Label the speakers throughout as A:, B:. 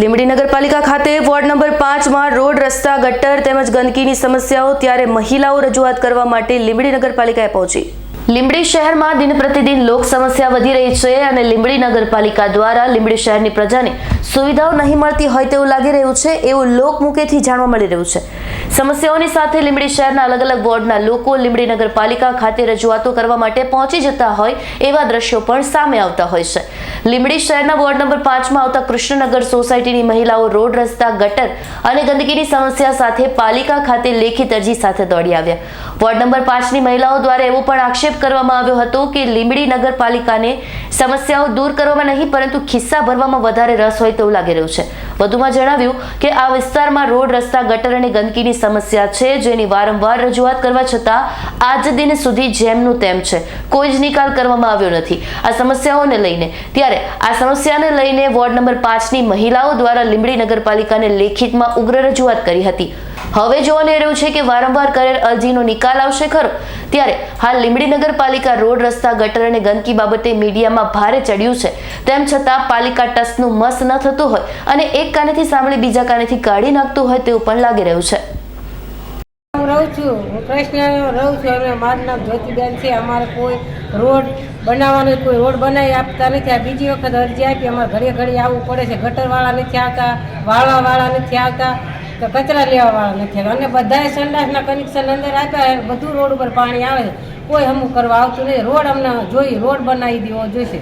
A: લીંબડી નગરપાલિકા ખાતે ward number પાંચમાં રોડ, રસ્તા, ગટર તેમજ ગંદકીની સમસ્યાઓ ત્યારે મહિલાઓ રજૂઆત કરવા માટે લીંબડી નગરપાલિકાએ પહોંચી. લીંબડી શહેરમાં દિન પ્રતિદિન લોક સમસ્યા વધી રહી છે અને લીંબડી નગરપાલિકા દ્વારા લીંબડી શહેરની પ્રજાને સુવિધાઓ નહીં મળતી હોય તેવું લાગી રહ્યું છે, એવું લોકમુખેથી જાણવા મળી રહ્યું છે. સમસ્યાઓની સાથે લીંબડી શહેરના અલગ અલગ વોર્ડના લોકો લીંબડી નગરપાલિકા ખાતે રજૂઆતો કરવા માટે પહોંચી જતા હોય એવા દ્રશ્યો પણ સામે આવતા હોય છે. લીંબડી શહેરના વોર્ડ નંબર પાંચમાં આવતા કૃષ્ણનગર સોસાયટીની મહિલાઓ રોડ રસ્તા, ગટર અને ગંદકીની સમસ્યા સાથે પાલિકા ખાતે લેખિત અરજી સાથે દોડી આવ્યા. વોર્ડ નંબર પાંચની મહિલાઓ દ્વારા એવો પણ આક્ષેપ કરવામાં આવ્યો હતો કે લીંબડી નગરપાલિકાને સમસ્યાઓ દૂર કરવામાં નહીં, પરંતુ ખિસ્સા ભરવામાં વધારે રસ હોય તેવું લાગી રહ્યું છે. વધુમાં જણાવ્યું કે આ વિસ્તારમાં રોડ, રસ્તા, ગટર અને ગંદકીની સમસ્યા છે, જેની વારંવાર રજૂઆત કરવા છતાં આજ દિન સુધી જેમનું તેમ છે, કોઈ જ નિકાલ કરવામાં આવ્યો નથી. આ સમસ્યાઓને લઈને ત્યારે આ સમસ્યાને લઈને વોર્ડ નંબર પાંચની મહિલાઓ દ્વારા લીંબડી નગરપાલિકાને લેખિતમાં ઉગ્ર રજૂઆત કરી હતી. હવે જોવાનું રહ્યું છે કે વારંવાર કરેલ અરજીનો નિકાલ આવશે ખરો? ત્યારે હાલ લીંબડી નગરપાલિકા રોડ રસ્તા, ગટર અને ગંદકી બાબતે મીડિયામાં ભારે ચડ્યું છે. તેમ છતાં પાલિકા ટસનું મસ ન થતું હોય અને એક કાનેથી સાંભળી બીજા કાનેથી કાઢી નાખતું હોય તેવું પણ લાગી રહ્યું છે.
B: હું રહું છું. હું કૃષ્ણ રહું છું. અમે મારું નામ જ્યોતિબેન છે. અમારે કોઈ રોડ બનાવવાનો કોઈ રોડ બનાવી આપતા નથી. આ બીજી વખત અરજી આપી. અમારે ઘડીએ ઘડી આવવું પડે છે. ગટરવાળા નથી આવતા, વાળવાવાળા નથી આવતા. તો કચરા લેવાવાળા નથી અને બધાએ સંડાસના કનેક્શન અંદર આપ્યા બધું રોડ ઉપર પાણી આવે. કોઈ હમું કરવા આવતું નહીં. રોડ અમને જોઈ રોડ બનાવી દેવો જોઈશે.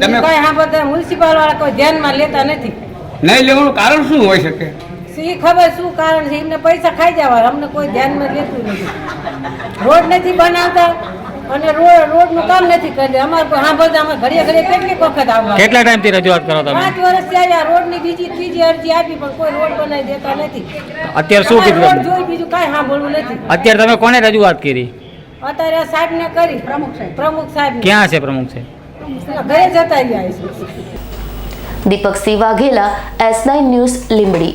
B: કઈ હા બધા મ્યુનિસિપલ વાળા કોઈ ધ્યાનમાં લેતા નથી.
C: નહીં લેવાનું કારણ શું હોઈ શકે?
B: એ ખબર શું કારણ છે? એમને પૈસા ખાઈ જવા અમને કોઈ ધ્યાનમાં લેતું નથી. રોડ નથી બનાવતા. અને રોડ રોડનું કામ નથી કરી અમારે સાંભળતા અમે ઘડીએ ઘડીએ કેટલી વખત આવવા
D: કેટલા ટાઈમથી રજૂઆત કરો તમે?
B: પાંચ વર્ષથી આવ્યા રોડની બીજી ત્રીજી અરજી આપી પણ કોઈ રોડ બનાવી દેતા નથી.
D: અત્યારે શું કીધું
B: રોડ જોઈ બીજું કાંઈ સાંભળવું નથી.
D: અત્યારે તમે કોને રજૂઆત કરી?
B: અત્યારે આ સાહેબને કરી. પ્રમુખ સાહેબ. પ્રમુખ સાહેબ
D: ક્યાં છે પ્રમુખ સાહેબ?
B: ઘરે જતા રહ્યા
A: Deepak Singh Vaghela S nine news Limbdi.